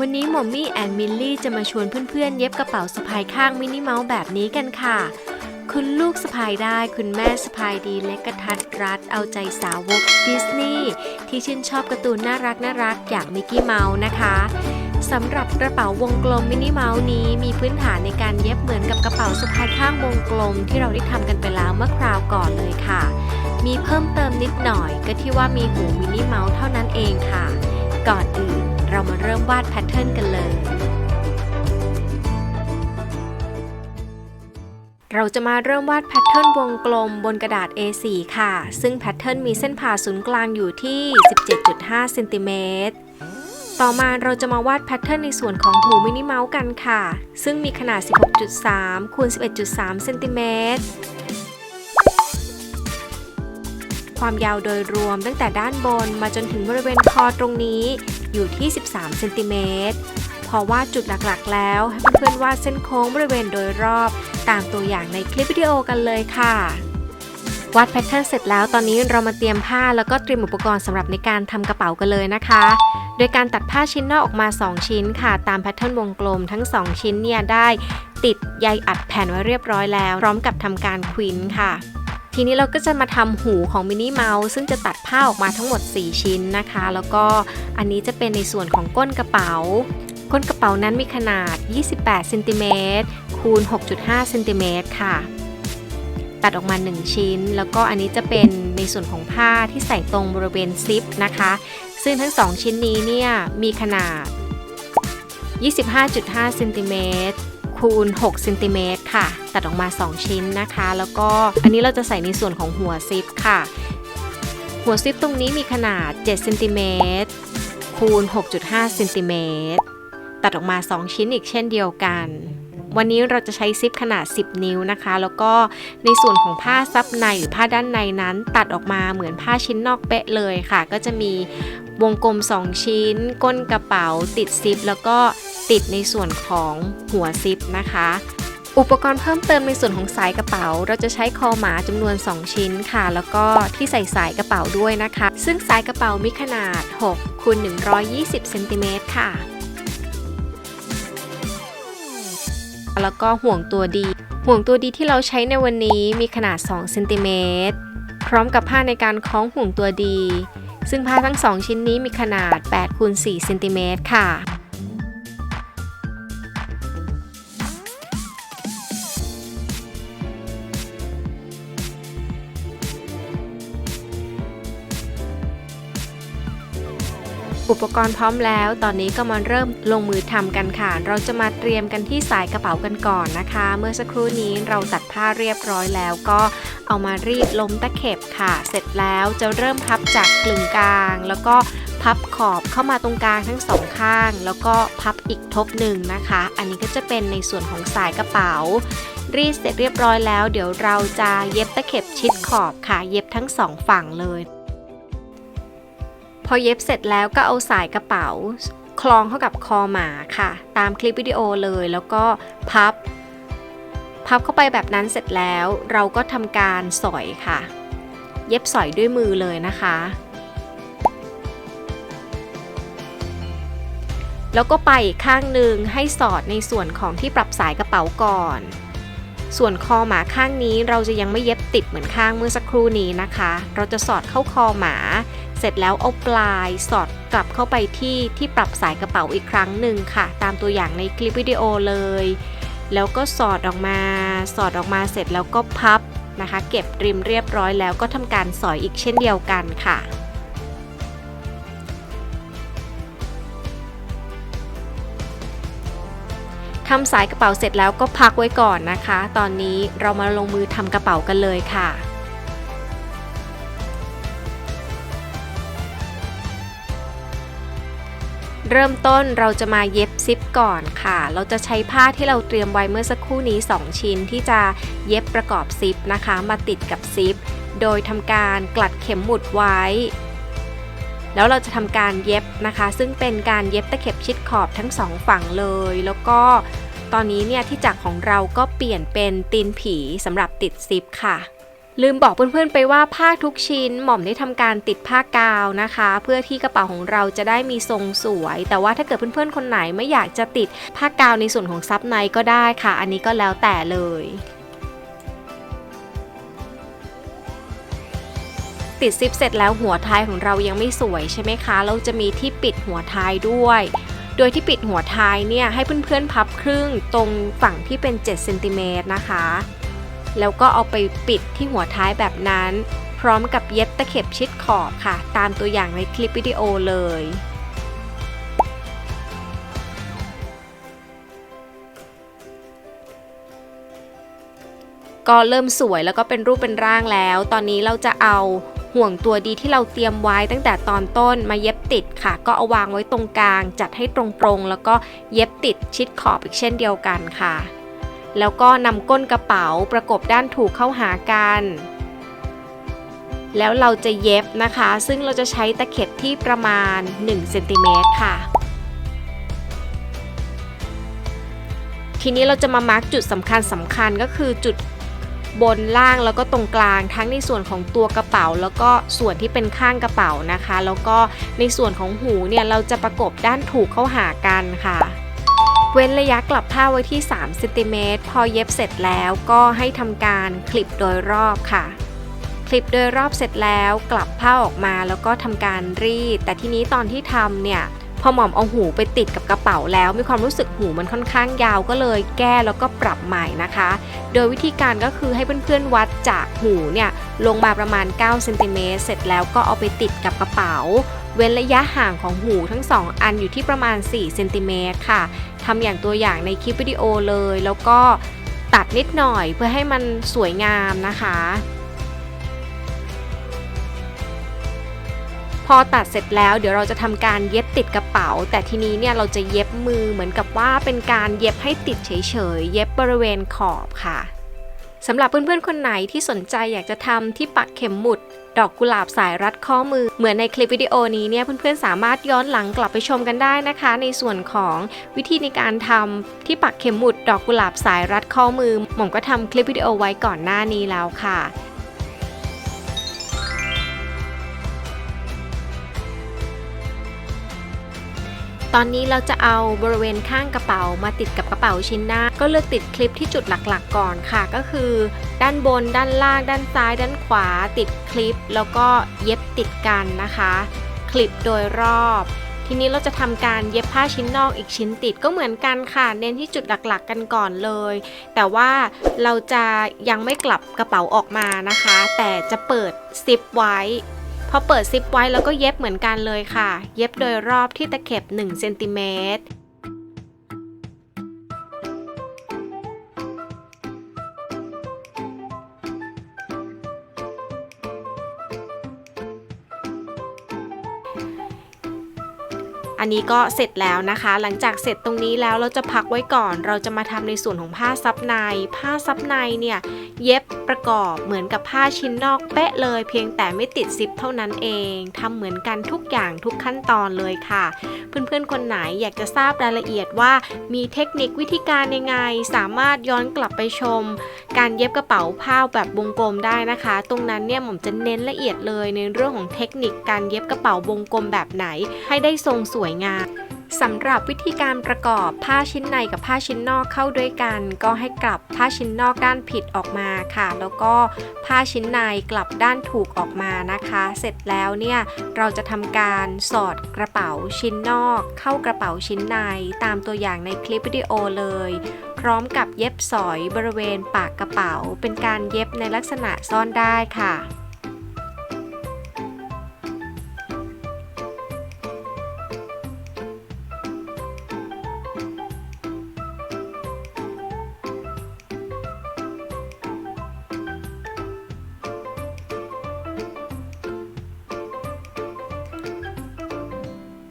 วันนี้หมอมมี่แอนมิลลี่จะมาชวนเพื่อนๆ เย็บกระเป๋าสะพายข้างมินิเมาส์แบบนี้กันค่ะ คุณลูกสะพายได้คุณแม่สะพายดีและกระทัดรัดเอาใจสาวกดิสนีย์ที่ชื่นชอบการ์ตูนน่ารักน่ารักอย่างมิกกี้เมาส์นะคะสำหรับกระเป๋าวงกลมมินิเมาส์นี้มีพื้นฐานในการเย็บเหมือนกับกระเป๋าสะพายข้างวงกลม ที่เราได้ทำกันไปแล้วเมื่อคราวก่อนเลยค่ะ มีเพิ่มเติมนิดหน่อยก็ที่ว่ามีหูมินิเมาส์เท่านั้นเองค่ะ ก่อนอื่น เรามาเริ่มวาดแพทเทิร์นกันเลย เราจะมาเริ่มวาดแพทเทิร์นวงกลมบนกระดาษ A4 ค่ะ ซึ่งแพทเทิร์นมีเส้นผ่าศูนย์กลางอยู่ที่ 17.5เซนติเมตรต่อมาเราจะมาวาดแพทเทิร์นในส่วนของหูมินิเมาส์กันค่ะ ซึ่งมีขนาด 16.3คูณ11.3เซนติเมตร ความยาวโดยรวมตั้งแต่ด้านบนมาจนถึงบริเวณคอตรงนี้อยู่ที่ 13 เซนติเมตร พอวาดจุดหลักๆ แล้วให้เพื่อนๆวาดเส้นโค้งบริเวณโดยรอบตามตัวอย่างในคลิปวิดีโอกันเลยค่ะวาดแพทเทิร์นเสร็จแล้วตอนนี้เรามาเตรียมผ้าแล้วก็เตรียมอุปกรณ์สำหรับในการทำกระเป๋ากันเลยนะคะ โดยการตัดผ้าชิ้นนอกออกมา 2 ชิ้นค่ะ ตามแพทเทิร์นวงกลมทั้ง 2 ชิ้นเนี่ยได้ติดใยอัดแผ่นไว้เรียบร้อยแล้ว พร้อมกับทำการควินค่ะ ทีนี้เราก็จะมาทำหูของมินิเมาส์ซึ่งจะตัดผ้าออกมาทั้งหมด 4 ชิ้นนะคะ แล้วก็อันนี้จะเป็นในส่วนของก้นกระเป๋า ก้นกระเป๋านั้นมีขนาด 28เซนติเมตรคูณ 6.5เซนติเมตรค่ะ ตัดออกมา 1 ชิ้น แล้วก็อันนี้จะเป็นในส่วนของผ้าที่ใส่ตรงบริเวณซิปนะคะ ซึ่งทั้ง 2 ชิ้นนี้เนี่ยมีขนาด 25.5เซนติเมตร คูณ6เซนติเมตรค่ะ ตัดออกมา 2 ชิ้นนะคะ แล้วก็อันนี้เราจะใส่ในส่วนของหัวซิปค่ะ หัวซิปตรงนี้มีขนาด7เซนติเมตรคูณ 6.5เซนติเมตรตัดออกมา 2 ชิ้นอีกเช่นเดียวกัน วันนี้เราจะใช้ซิปขนาด 10 นิ้วนะคะ แล้วก็ในส่วนของผ้าซับในหรือผ้าด้านในนั้น ตัดออกมาเหมือนผ้าชิ้นนอกเป๊ะเลยค่ะ ก็จะมีวงกลม 2 ชิ้น ก้นกระเป๋าติดซิป แล้วก็ ติดในส่วนของหัวซิปนะคะ อุปกรณ์เพิ่มเติมในส่วนของสายกระเป๋า เราจะใช้คอหมาจำนวน 2 ชิ้นค่ะ แล้วก็ที่ใส่สายกระเป๋าด้วยนะคะ ซึ่งสายกระเป๋ามีขนาด6คูณ120เซนติเมตรค่ะ แล้วก็ห่วงตัวดี ห่วงตัวดีที่เราใช้ในวันนี้มีขนาด2เซนติเมตรพร้อมกับผ้าในการคล้องห่วงตัวดี ซึ่งผ้าทั้ง 2 ชิ้นนี้มีขนาด8คูณ4เซนติเมตรค่ะ อุปกรณ์พร้อมแล้ว ตอนนี้ก็มาเริ่มลงมือทำกันค่ะ เราจะมาเตรียมกันที่สายกระเป๋ากันก่อนนะคะ เมื่อสักครู่นี้เราตัดผ้าเรียบร้อยแล้วก็เอามารีดล้มตะเข็บค่ะ เสร็จแล้วจะเริ่มพับจากกลึงกลาง แล้วก็พับขอบเข้ามาตรงกลางทั้งสองข้าง แล้วก็พับอีกทบหนึ่งนะคะ อันนี้ก็จะเป็นในส่วนของสายกระเป๋า รีดเสร็จเรียบร้อยแล้ว เดี๋ยวเราจะเย็บตะเข็บชิดขอบค่ะ เย็บทั้งสองฝั่งเลย พอเย็บเสร็จแล้วก็เอาสายกระเป๋า คล้องเข้ากับคอหมาค่ะ ตามคลิปวิดีโอเลยแล้วก็พับ พับเข้าไปแบบนั้นเสร็จแล้วเราก็ทำการสอยค่ะ เย็บสอยด้วยมือเลยนะคะ แล้วก็ไปอีกข้างหนึ่งให้สอดในส่วนของที่ปรับสายกระเป๋าก่อน ส่วนคอหมาข้างนี้เราจะยังไม่เย็บติดเหมือนข้างเมื่อสักครู่นี้นะคะ เราจะสอดเข้าคอหมา เสร็จแล้วเอาปลายสอดกลับเข้าไปที่ที่ปรับสายกระเป๋าอีกครั้งหนึ่งค่ะ ตามตัวอย่างในคลิปวิดีโอเลย แล้วก็สอดออกมา สอดออกมาเสร็จแล้วก็พับนะคะ เก็บริมเรียบร้อยแล้วก็ทำการสอยอีกเช่นเดียวกันค่ะทำสายกระเป๋าเสร็จแล้วก็พักไว้ก่อนนะคะ ตอนนี้เรามาลงมือทำกระเป๋ากันเลยค่ะ เริ่มต้นเราจะมาเย็บซิปก่อนค่ะ เราจะใช้ผ้าที่เราเตรียมไว้เมื่อสักครู่นี้ 2 ชิ้นที่จะเย็บประกอบซิปนะคะ มาติดกับซิป โดยทำการกลัดเข็มหมุดไว้ แล้วเราจะทำการเย็บนะคะ ซึ่งเป็นการเย็บตะเข็บชิดขอบทั้งสองฝั่งเลย แล้วก็ตอนนี้เนี่ยที่จักรของเราก็เปลี่ยนเป็นตีนผีสำหรับติดซิปค่ะ ลืมบอกเพื่อนๆไปว่าผ้าทุกชิ้นหม่อมได้ทำการติดผ้ากาวนะคะ เพื่อที่กระเป๋าของเราจะได้มีทรงสวย แต่ว่าถ้าเกิดเพื่อนๆคนไหนไม่อยากจะติดผ้ากาวในส่วนของซับในก็ได้ค่ะ อันนี้ก็แล้วแต่เลยติดซิปเสร็จแล้วหัวท้ายของเรายังไม่สวยใช่ไหมคะ เราจะมีที่ปิดหัวท้ายด้วย โดยที่ปิดหัวท้ายเนี่ยให้เพื่อนๆพับครึ่งตรงฝั่งที่เป็น7เซนติเมตรนะคะ แล้วก็เอาไปปิดที่หัวท้ายแบบนั้น พร้อมกับเย็บตะเข็บชิดขอบค่ะ ตามตัวอย่างในคลิปวิดีโอเลยก็เริ่มสวยแล้วก็เป็นรูปเป็นร่างแล้ว ตอนนี้เราจะเอาห่วงตัวดีที่เราเตรียมไว้ตั้งแต่ตอนต้นมาเย็บติดค่ะ ก็เอาวางไว้ตรงกลาง จัดให้ตรงๆ แล้วก็เย็บติดชิดขอบอีกเช่นเดียวกันค่ะ แล้วก็นำก้นกระเป๋าประกบด้านถูกเข้าหากัน แล้วเราจะเย็บนะคะ ซึ่งเราจะใช้ตะเข็บที่ประมาณ1เซนติเมตรค่ะ ทีนี้เราจะมามาร์กจุดสำคัญสำคัญก็คือจุดบนล่างแล้วก็ตรงกลางทั้งในส่วนของตัวกระเป๋า แล้วก็ส่วนที่เป็นข้างกระเป๋านะคะ แล้วก็ในส่วนของหูเนี่ยเราจะประกบด้านถูกเข้าหากันค่ะ เว้นระยะกลับผ้าไว้ที่3เซนติเมตรพอเย็บเสร็จแล้วก็ให้ทำการคลิปโดยรอบค่ะ คลิปโดยรอบเสร็จแล้วกลับผ้าออกมาแล้วก็ทำการรีด แต่ทีนี้ตอนที่ทำเนี่ย พอหม่อมเอาหูไปติดกับกระเป๋าแล้วมีความรู้สึกหูมันค่อนข้างยาวก็เลยแก้แล้วก็ปรับใหม่นะคะ โดยวิธีการก็คือให้เพื่อนๆวัดจากหูเนี่ยลงมาประมาณ9เซนติเมตรเสร็จแล้วก็เอาไปติดกับกระเป๋า เว้นระยะห่างของหูทั้ง 2 อันอยู่ที่ประมาณ4เซนติเมตรค่ะทำอย่างตัวอย่างในคลิปวิดีโอเลย แล้วก็ตัดนิดหน่อยเพื่อให้มันสวยงามนะคะ พอตัดเสร็จแล้วเดี๋ยวเราจะทำการเย็บติดกระเป๋า แต่ทีนี้เนี่ยเราจะเย็บมือเหมือนกับว่าเป็นการเย็บให้ติดเฉยๆ เย็บบริเวณขอบค่ะสำหรับเพื่อนๆ คนไหนที่สนใจอยากจะทำที่ปักเข็มหมุด ดอกกุหลาบสายรัดข้อมือ เหมือนในคลิปวิดีโอนี้เนี่ยเพื่อนๆ สามารถย้อนหลังกลับไปชมกันได้นะคะ ในส่วนของวิธีในการทำที่ปักเข็มหมุด ดอกกุหลาบสายรัดข้อมือ หม่อมก็ทำคลิปวิดีโอไว้ก่อนหน้านี้แล้วค่ะ ตอนนี้เราจะเอาบริเวณข้างกระเป๋ามาติดกับกระเป๋าชิ้นหน้า ก็เลือกติดคลิปที่จุดหลักๆ ก่อนค่ะ ก็คือ ด้านบน ด้านล่าง ด้านซ้าย ด้านขวา ติดคลิป แล้วก็เย็บติดกันนะคะ คลิปโดยรอบ ทีนี้เราจะทำการเย็บผ้าชิ้นนอกอีกชิ้นติดก็เหมือนกันค่ะ เน้นที่จุดหลักๆ กันก่อนเลย แต่ว่าเราจะยังไม่กลับกระเป๋าออกมานะคะ แต่จะเปิดซิปไว้ อเปิดซิปไว้แล้วก็เย็บเหมือนกันเลยค่ะ เย็บโดยรอบที่ตะเข็บ1เซนติเมตร นนี้ก็เสร็จแล้วนะคะ หลังจากเสร็จตรงนี้แล้วเราจะพักไว้ก่อน เราจะมาทำในส่วนของผ้าซับใน ผ้าซับในเนี่ยเย็บประกอบเหมือนกับผ้าชิ้นนอกเป๊ะเลย เพียงแต่ไม่ติดซิปเท่านั้นเองทำเหมือนกันทุกอย่างทุกขั้นตอนเลยค่ะ เพื่อนๆคนไหนอยากจะทราบรายละเอียดว่ามีเทคนิควิธีการยังไง สามารถย้อนกลับไปชม การเย็บกระเป๋าผ้าแบบวงกลมได้นะคะ ตรงนั้นเนี่ยผมจะเน้นละเอียดเลยในเรื่องของเทคนิคการเย็บกระเป๋าวงกลมแบบไหน ให้ได้ทรงสวยงามสำหรับวิธีการประกอบผ้าชิ้นในกับผ้าชิ้นนอกเข้าด้วยกัน ก็ให้กลับผ้าชิ้นนอกด้านผิดออกมาค่ะ แล้วก็ผ้าชิ้นในกลับด้านถูกออกมานะคะ เสร็จแล้วเนี่ยเราจะทำการสอดกระเป๋าชิ้นนอก เข้ากระเป๋าชิ้นใน ตามตัวอย่างในคลิปวิดีโอเลย พร้อมกับเย็บสอยบริเวณปากกระเป๋า เป็นการเย็บในลักษณะซ่อนได้ค่ะ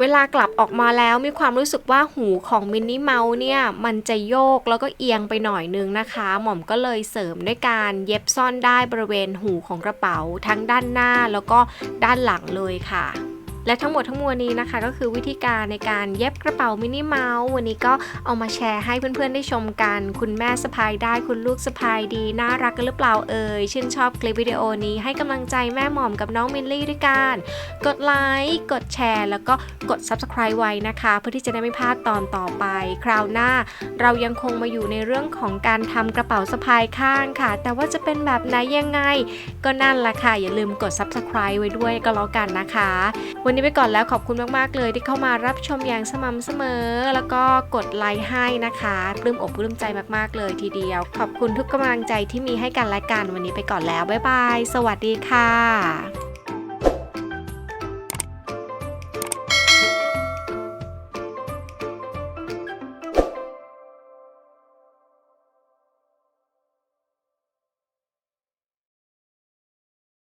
เวลากลับออกมาแล้วมีความรู้สึกว่าหูของมินนี่เมาส์เนี่ย มันจะโยกแล้วก็เอียงไปหน่อยนึงนะคะ หม่อมก็เลยเสริมด้วยการเย็บซ่อนได้บริเวณหูของกระเป๋า ทั้งด้านหน้าแล้วก็ด้านหลังเลยค่ะ และทั้งหมดทั้งมวลนี้นะคะ ก็คือวิธีการในการเย็บกระเป๋ามินิเมาส์วันนี้ก็เอามาแชร์ให้เพื่อนๆได้ชมกัน คุณแม่สะพายได้คุณลูกสะพายดี น่ารักกันหรือเปล่าเอ่ยชื่นชอบคลิปวิดีโอนี้ให้กำลังใจแม่หม่อมกับน้องมินลี่ด้วยกัน กดไลค์กดแชร์ แล้วก็กด subscribe ไว้นะคะ เพื่อที่จะได้ไม่พลาดตอนต่อไป คราวหน้า เรายังคงมาอยู่ในเรื่องของการทำกระเป๋าสะพายข้างค่ะ แต่ว่าจะเป็นแบบไหนยังไง ก็นั่นแหละค่ะอย่าลืมกด subscribe ไว้ด้วยก็แล้วกันนะคะวันนี้ไปก่อนแล้วขอบคุณมากๆเลยที่เข้ามารับชมอย่างสม่ำเสมอ แล้วก็กดไลค์ให้นะคะปลื้มอกปลื้มใจมากๆเลยทีเดียว ขอบคุณทุกกำลังใจที่มีให้กันและกันวันนี้ไปก่อนแล้วบ๊ายบาย สวัสดีค่ะ